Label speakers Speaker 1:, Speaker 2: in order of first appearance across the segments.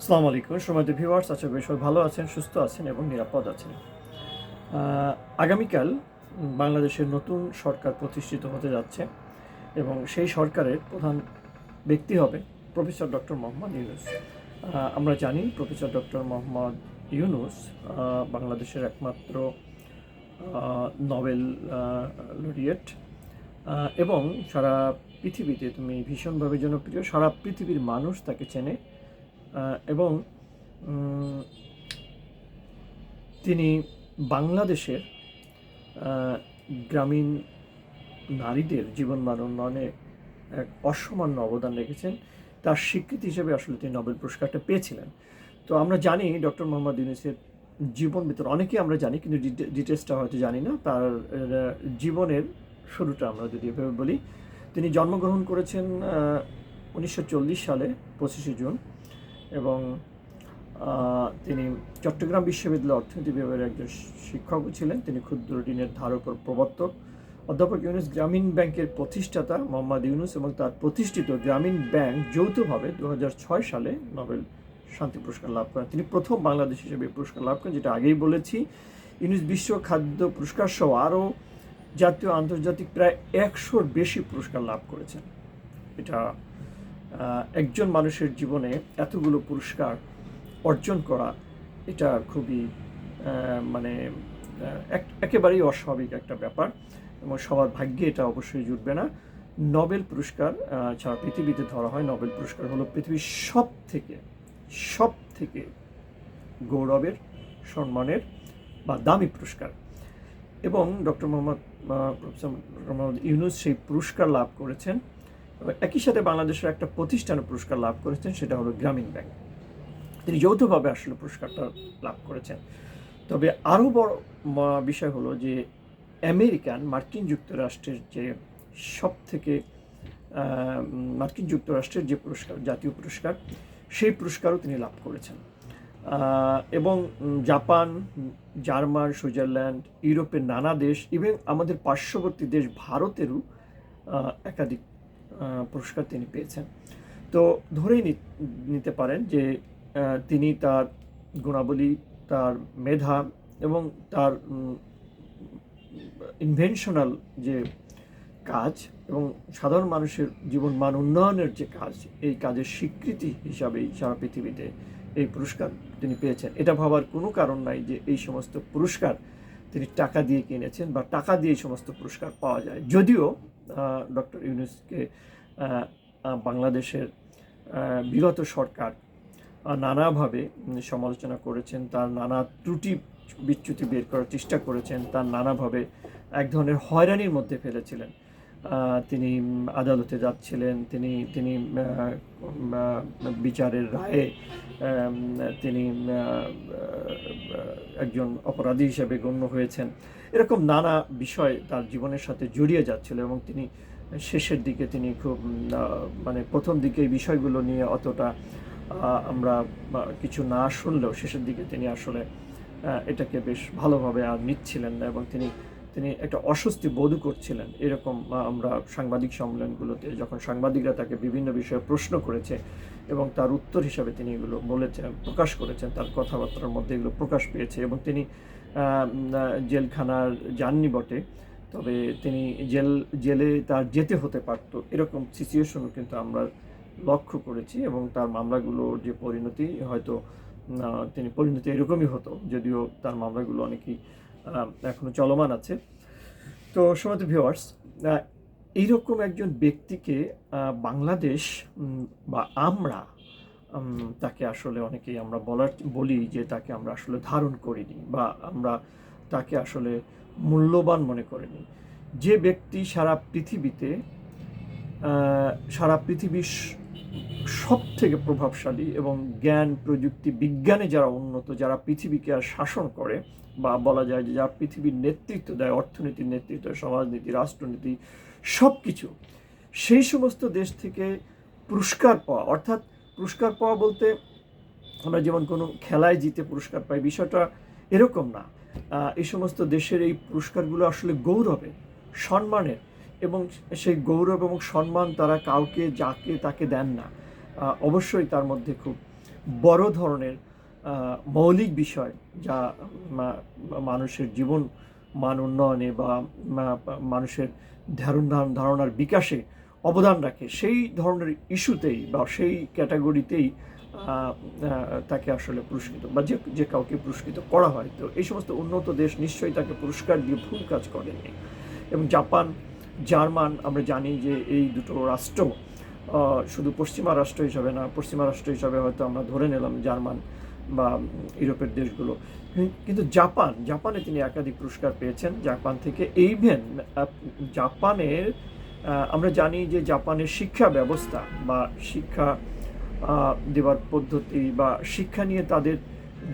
Speaker 1: আসসালামু আলাইকুম। সময় ভিউয়ার্স করি সবাই ভালো আছেন, সুস্থ আছেন এবং নিরাপদ আছেন। আগামীকাল বাংলাদেশের নতুন সরকার প্রতিষ্ঠিত হতে যাচ্ছে এবং সেই সরকারের প্রধান ব্যক্তি হবে প্রফেসর ডক্টর মোহাম্মদ ইউনুস। আমরা জানি প্রফেসর ডক্টর মোহাম্মদ ইউনুস বাংলাদেশের একমাত্র নোবেল লরিয়েট এবং সারা পৃথিবীতে তুমি ভীষণভাবে জনপ্রিয়, সারা পৃথিবীর মানুষ তাকে চেনে। এবং তিনি বাংলাদেশের গ্রামীণ নারীদের জীবনমান উন্নয়নে এক অসামান্য অবদান রেখেছেন। তার স্বীকৃতি হিসেবে আসলে তিনি নোবেল পুরস্কারটা পেয়েছিলেন। তো আমরা জানি ডক্টর মোহাম্মদ ইউনুসের জীবন ভিতর, অনেকেই আমরা জানি, কিন্তু ডিটে- ডিটেলসটা হয়তো জানি না। তার জীবনের শুরুটা আমরা যদি এভাবে বলি, তিনি জন্মগ্রহণ করেছেন উনিশশো চল্লিশ সালে, পঁচিশে জুন। এবং তিনি চট্টগ্রাম বিশ্ববিদ্যালয়ের অর্থনীতি বিভাগের একজন শিক্ষকও ছিলেন। তিনি ক্ষুদ্র ঋণের ধারক ও প্রবর্তক। অধ্যাপক ইউনুস গ্রামীণ ব্যাংকের প্রতিষ্ঠাতা মোহাম্মদ ইউনুস এবং তার প্রতিষ্ঠিত গ্রামীণ ব্যাংক যৌথভাবে দু হাজার ছয় সালে নোবেল শান্তি পুরস্কার লাভ করেন। তিনি প্রথম বাংলাদেশ হিসেবে পুরস্কার লাভ করেন, যেটা আগেই বলেছি। ইউনুস বিশ্ব খাদ্য পুরস্কার সহ আরও জাতীয় আন্তর্জাতিক প্রায় একশোর বেশি পুরস্কার লাভ করেছেন। এটা একজন মানুষের জীবনে এতগুলো পুরস্কার অর্জন করা, এটা খুবই মানে এক- একেবারেই অস্বাভাবিক একটা ব্যাপার এবং সবার ভাগ্যে এটা অবশ্যই জুটবে না। নোবেল পুরস্কার ছাড়া পৃথিবীতে ধরা হয় নোবেল পুরস্কার হলো পৃথিবীর সব থেকে সব থেকে গৌরবের, সম্মানের বা দামি পুরস্কার। এবং ডক্টর মোহাম্মদ প্রফেসর মোহাম্মদ ইউনুস সেই পুরস্কার লাভ করেছেন। একই সাথে বাংলাদেশের একটা প্রতিষ্ঠানে পুরস্কার লাভ করেছেন, সেটা হলো গ্রামীণ ব্যাংক। তিনি যৌথভাবে আসলে পুরস্কারটা লাভ করেছেন। তবে আরও বড় বিষয় হলো যে আমেরিকান মার্কিন যুক্তরাষ্ট্রের যে সব থেকে মার্কিন যুক্তরাষ্ট্রের যে পুরস্কার, জাতীয় পুরস্কার, সেই পুরস্কারও তিনি লাভ করেছেন। এবং জাপান, জার্মান, সুইজারল্যান্ড, ইউরোপের নানা দেশ, ইভেন আমাদের পার্শ্ববর্তী দেশ ভারতেরও একাধিক পুরস্কার তিনি পেয়েছেন। তো ধরেই নিতে পারেন যে তিনি তার গুণাবলী, তার মেধা এবং তার ইনভেনশনাল যে কাজ এবং সাধারণ মানুষের জীবন মান উন্নয়নের যে কাজ, এই কাজের স্বীকৃতি হিসাবেই সারা পৃথিবীতে এই পুরস্কার তিনি পেয়েছেন। এটা ভাবার কোনো কারণ নাই যে এই সমস্ত পুরস্কার তিনি টাকা দিয়ে কিনেছেন বা টাকা দিয়ে এই সমস্ত পুরস্কার পাওয়া যায়। যদিও ডক্টর ইউনুসকে বাংলাদেশের বিগত সরকার নানাভাবে সমালোচনা করেছেন, তার নানা ত্রুটি বিচ্যুতি বের করার চেষ্টা করেছেন, তার নানাভাবে এক ধরনের হয়রানির মধ্যে ফেলেছিলেন। তিনি আদালতে যাচ্ছিলেন, তিনি তিনি বিচারের রায়ে তিনি একজন অপরাধী হিসেবে গণ্য হয়েছেন। এরকম নানা বিষয় তার জীবনের সাথে জড়িয়ে যাচ্ছিল এবং তিনি শেষের দিকে তিনি খুব মানে প্রথম দিকে এই বিষয়গুলো নিয়ে অতটা আমরা কিছু না শুনলেও শেষের দিকে তিনি আসলে এটাকে বেশ ভালোভাবে আর নিচ্ছিলেন না এবং তিনি তিনি একটা অস্বস্তি বোধ করছিলেন। এরকম আমরা সাংবাদিক সম্মেলনগুলোতে যখন সাংবাদিকরা তাকে বিভিন্ন বিষয়ে প্রশ্ন করেছে এবং তার উত্তর হিসাবে তিনি এগুলো বলেছেন, প্রকাশ করেছেন, তার কথাবার্তার মধ্যে এগুলো প্রকাশ পেয়েছে এবং তিনি জেলখানার যাননি বটে, তবে তিনি জেল, জেলে তার যেতে হতে পারত। এরকম সিচুয়েশনও কিন্তু আমরা লক্ষ্য করেছি এবং তার মামলাগুলোর যে পরিণতি হয়তো তিনি পরিণতি এরকমই হতো, যদিও তার মামলাগুলো অনেকেই এখনও চলমান আছে। তো সমাজ ভিওয়ার্স এইরকম একজন ব্যক্তিকে বাংলাদেশ বা আমরা তাকে আসলে অনেকেই আমরা বলার, বলি যে তাকে আমরা আসলে ধারণ করিনি বা আমরা তাকে আসলে মূল্যবান মনে করিনি। যে ব্যক্তি সারা পৃথিবীতে সারা পৃথিবীর সব থেকে প্রভাবশালী এবং জ্ঞান, প্রযুক্তি, বিজ্ঞানে যারা উন্নত, যারা পৃথিবীকে আর শাসন করে বা বলা যায় যে যারা পৃথিবীর নেতৃত্ব দেয়, অর্থনীতির নেতৃত্ব, সমাজনীতি, রাষ্ট্রনীতি সব কিছু সেই সমস্ত দেশ থেকে পুরস্কার পাওয়া, অর্থাৎ পুরস্কার পাওয়া বলতে আমরা যেমন কোনো খেলায় জিতে পুরস্কার পাই, বিষয়টা এরকম না। এই সমস্ত দেশের এই পুরস্কারগুলো আসলে গৌরবের সম্মানের, এবং সেই গৌরব এবং সম্মান তারা কাউকে, যাকে, তাকে দেন না। অবশ্যই তার মধ্যে খুব বড় ধরনের মৌলিক বিষয় যা মানুষের জীবন মান উন্নয়নে বা মানুষের ধারণা, ধারণার বিকাশে অবদান রাখে, সেই ধরনের ইস্যুতেই বা সেই ক্যাটাগরিতেই তাকে আসলে পুরস্কৃত বা যে যে কাউকে পুরস্কৃত করা হয়। তো এই সমস্ত উন্নত দেশ নিশ্চয়ই তাকে পুরস্কার দিয়ে ভুল কাজ করেনি এবং জাপান, জার্মান, আমরা জানি যে এই দুটো রাষ্ট্র শুধু পশ্চিমা রাষ্ট্র হিসাবে না, পশ্চিমা রাষ্ট্র হিসাবে হয়তো আমরা ধরে নিলাম জার্মান বা ইউরোপের দেশগুলো। কিন্তু জাপান, জাপানে তিনি একাধিক পুরস্কার পেয়েছেন। জাপান থেকে এইভেন জাপানের আমরা জানি যে জাপানের শিক্ষা ব্যবস্থা বা শিক্ষা দেওয়ার পদ্ধতি বা শিক্ষা নিয়ে তাদের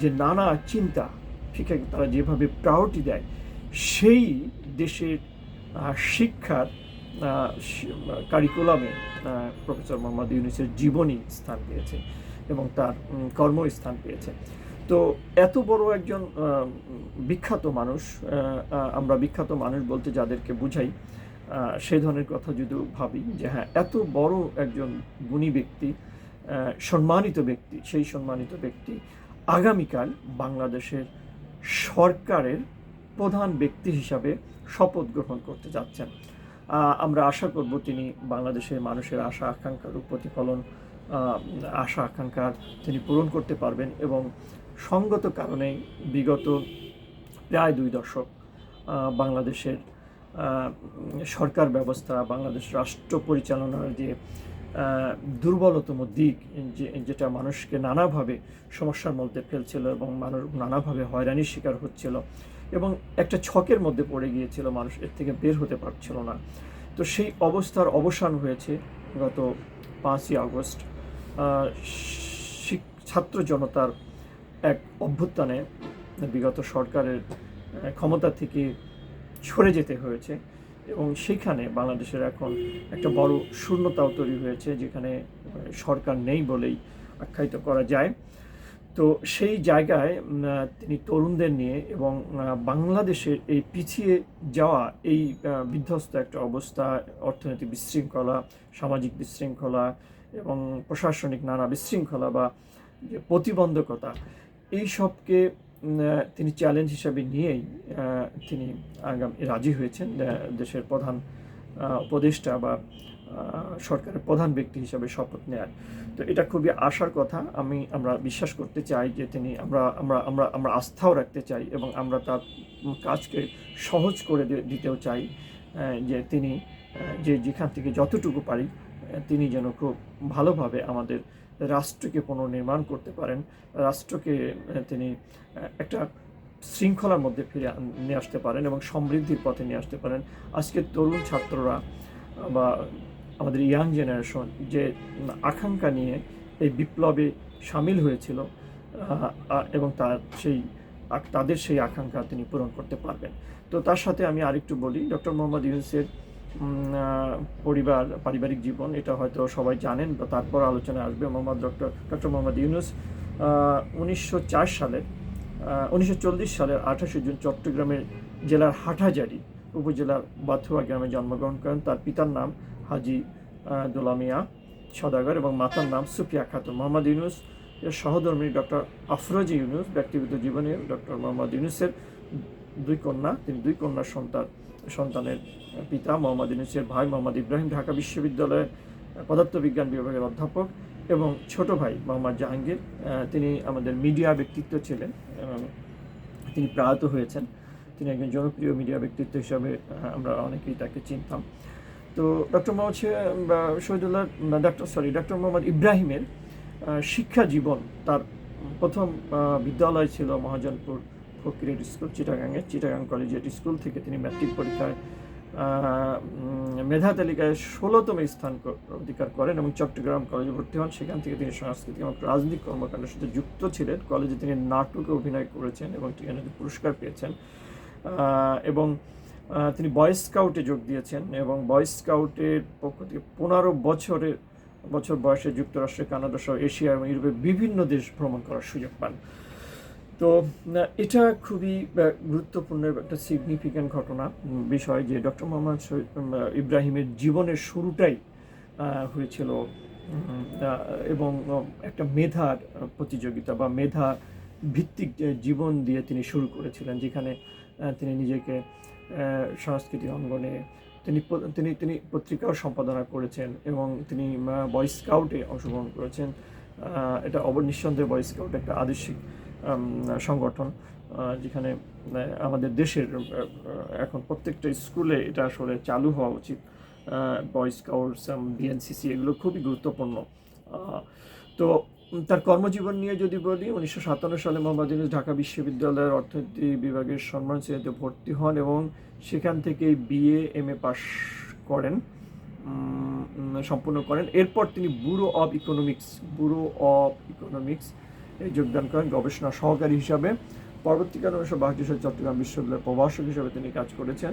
Speaker 1: যে নানা চিন্তা, শিক্ষাকে তারা যেভাবে প্রায়োরিটি দেয়, সেই দেশের শিক্ষার কারিকুলামে প্রফেসর মোহাম্মদ ইউনুসের জীবনী স্থান পেয়েছে। এবং তার কর্মস্থান পেয়েছে। তো এত বড় একজন বিখ্যাত মানুষ আমরা বিখ্যাত মানুষ বলতে যাদেরকে বুঝাই সেই ধরনের কথা যদি ভাবি, যে হ্যাঁ এত বড় একজন গুণী ব্যক্তি সম্মানিত ব্যক্তি, সেই সম্মানিত ব্যক্তি আগামীকাল বাংলাদেশের সরকারের প্রধান ব্যক্তি হিসাবে শপথ গ্রহণ করতে যাচ্ছেন। আমরা আশা করব তিনি বাংলাদেশের মানুষের আশা আকাঙ্ক্ষার প্রতিফলন আশা আকাঙ্ক্ষার তিনি পূরণ করতে পারবেন এবং সঙ্গত কারণে বিগত প্রায় দুই দশক বাংলাদেশের সরকার ব্যবস্থা, বাংলাদেশ রাষ্ট্র পরিচালনার যে দুর্বলতম দিক যেটা মানুষকে নানাভাবে সমস্যার মধ্যে ফেলছিল এবং মানুষ নানাভাবে হয়রানির শিকার হচ্ছিল এবং একটা ছকের মধ্যে পড়ে গিয়েছিল, মানুষ এর থেকে বের হতে পারছিল না। তো সেই অবস্থার অবসান হয়েছে গত পাঁচই আগস্ট। ছাত্র জনতার এক অভ্যুত্থানে বিগত সরকারের ক্ষমতা থেকে সরে যেতে হয়েছে এবং সেখানে বাংলাদেশের এখন একটা বড় শূন্যতাও তৈরি হয়েছে যেখানে সরকার নেই বলেই আখ্যায়িত করা যায়। তো সেই জায়গায় তিনি তরুণদের নিয়ে এবং বাংলাদেশের এই পিছিয়ে যাওয়া, এই বিধ্বস্ত একটা অবস্থা, অর্থনৈতিক বিশৃঙ্খলা, সামাজিক বিশৃঙ্খলা এবং প্রশাসনিক নানা বিশৃঙ্খলা বা যে প্রতিবন্ধকতা, এই সবকে তিনি চ্যালেঞ্জ হিসাবে নিয়েই তিনি আগামী, রাজি হয়েছেন। দেশের প্রধান উপদেষ্টা বা সরকারের প্রধান ব্যক্তি হিসাবে শপথ নেয়ার। তো এটা খুবই আশার কথা। আমি, আমরা বিশ্বাস করতে চাই যে তিনি, আমরা আমরা আমরা আমরা আস্থাও রাখতে চাই এবং আমরা তার কাজকে সহজ করে দিতেও চাই যে তিনি যে যেখান থেকে যতটুকু পারি তিনি যেন খুব ভালোভাবে আমাদের রাষ্ট্রকে পুনর্নির্মাণ করতে পারেন, রাষ্ট্রকে তিনি একটা শৃঙ্খলার মধ্যে ফিরে নিয়ে আসতে পারেন এবং সমৃদ্ধির পথে নিয়ে আসতে পারেন। আজকের তরুণ ছাত্ররা বা আমাদের ইয়াং জেনারেশন যে আকাঙ্ক্ষা নিয়ে এই বিপ্লবে সামিল হয়েছিল এবং তার সেই তাদের সেই আকাঙ্ক্ষা তিনি পূরণ করতে পারবেন। তো তার সাথে আমি আরেকটু বলি, ডক্টর মোহাম্মদ ইউনুসের পরিবার, পারিবারিক জীবন, এটা হয়তো সবাই জানেন, বা তারপর আলোচনায় আসবে মোহাম্মদ ডক্টর ডক্টর মোহাম্মদ ইউনুস। উনিশশো চার সালের উনিশশো চল্লিশ সালের আঠাশে জুন চট্টগ্রামের জেলার হাটহাজারি উপজেলার বাথুয়া গ্রামে জন্মগ্রহণ করেন। তার পিতার নাম হাজি দোলামিয়া সদাগর এবং মাতার নাম সুফিয়া খাতুন। মোহাম্মদ ইউনুস এর সহধর্মী ডক্টর আফরোজ ইউনুস, ব্যক্তিগত জীবনে ডক্টর মোহাম্মদ ইউনুসের দুই কন্যা, তিনি দুই কন্যার সন্তান। সন্তানের পিতা মোহাম্মদ ইউনুসের ভাই মোহাম্মদ ইব্রাহিম ঢাকা বিশ্ববিদ্যালয়ের পদার্থবিজ্ঞান বিভাগের অধ্যাপক এবং ছোট ভাই মোহাম্মদ জাহাঙ্গীর তিনি আমাদের মিডিয়া ব্যক্তিত্ব ছিলেন তিনি প্রয়াত হয়েছেন। তিনি একজন জনপ্রিয় মিডিয়া ব্যক্তিত্ব হিসাবে আমরা অনেকেই তাকে চিনতাম। তো doctor Mohammad Shahidullah doctor sorry doctor Mohammad ইব্রাহিমের শিক্ষা জীবন তার প্রথম বিদ্যালয় ছিল মহাজনপুর ফকিরের স্কুল চিটাগাংয়ে চিটাগাং কলেজিয়েট স্কুল থেকে তিনি ম্যাট্রিক পরীক্ষায় মেধা তালিকায় ষোলোতম স্থান অধিকার করেন এবং চট্টগ্রাম কলেজে ভর্তি হন। সেখান থেকে তিনি সাংস্কৃতিক এবং রাজনৈতিক কর্মকাণ্ডের সাথে যুক্ত ছিলেন। কলেজে তিনি নাটকে অভিনয় করেছেন এবং সেখানে পুরস্কার পেয়েছেন। এবং তিনি বয় স্কাউটে যোগ দিয়েছেন এবং বয় স্কাউটের পক্ষ থেকে পনেরো বছরের বছর বয়সে যুক্তরাষ্ট্রে কানাডা সহ এশিয়া এবং ইউরোপের বিভিন্ন দেশ ভ্রমণ করার সুযোগ পান। তো এটা খুবই গুরুত্বপূর্ণ একটা সিগনিফিক্যান্ট ঘটনা বিষয় যে ডক্টর মোহাম্মদ ইব্রাহিমের জীবনের শুরুটাই হয়েছিল এবং একটা মেধার প্রতিযোগিতা বা মেধা ভিত্তিক জীবন দিয়ে তিনি শুরু করেছিলেন যেখানে তিনি নিজেকে আহ, সাংস্কৃতিক অঙ্গনে তিনি তিনি তিনি পত্রিকাও সম্পাদনা করেছেন এবং তিনি বয় স্কাউটে অংশগ্রহণ করেছেন। এটা অব নিঃসন্দেহে বয় স্কাউট একটা আদর্শিক সংগঠন যেখানে আমাদের দেশের এখন প্রত্যেকটা স্কুলে এটা আসলে চালু হওয়া উচিত। বয় স্কাউটস বিএনসিসি এগুলো খুবই গুরুত্বপূর্ণ। তো তার কর্মজীবন নিয়ে যদি বলি, উনিশশো সাতান্ন সালে মোহাম্মদ ইউনুস ঢাকা বিশ্ববিদ্যালয়ের অর্থনীতি বিভাগের সম্মান শ্রেণীতে ভর্তি হন এবং সেখান থেকে বিএ এম এ পাশ করেন সম্পূর্ণ করেন। এরপর তিনি bureau of economics bureau of economics যোগদান করেন গবেষণা সহকারী হিসাবে। পরবর্তীকালে উনিশশো বাহাত্তর সালে চট্টগ্রাম বিশ্ববিদ্যালয়ের প্রভাষক হিসাবে তিনি কাজ করেছেন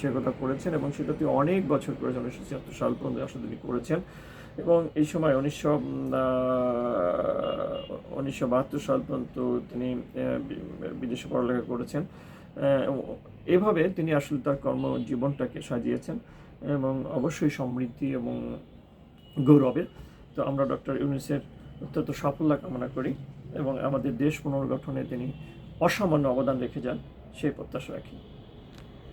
Speaker 1: সে কথা করেছেন এবং সেটা তিনি অনেক বছর করেছেন, উনিশশো ছিয়াত্তর সাল পর্যন্ত আসলে তিনি করেছেন। এবং এই সময় উনিশশো উনিশশো বাহাত্তর সাল পর্যন্ত তিনি বিদেশে পড়ালেখা করেছেন। এভাবে তিনি আসলে তার কর্মজীবনটাকে সাজিয়েছেন এবং অবশ্যই সমৃদ্ধি এবং গৌরবের। তো আমরা ডক্টর ইউনুসের অত্যন্ত সাফল্য কামনা করি এবং আমাদের দেশ পুনর্গঠনে তিনি অসামান্য অবদান রেখে যান, সেই প্রত্যাশা রাখি।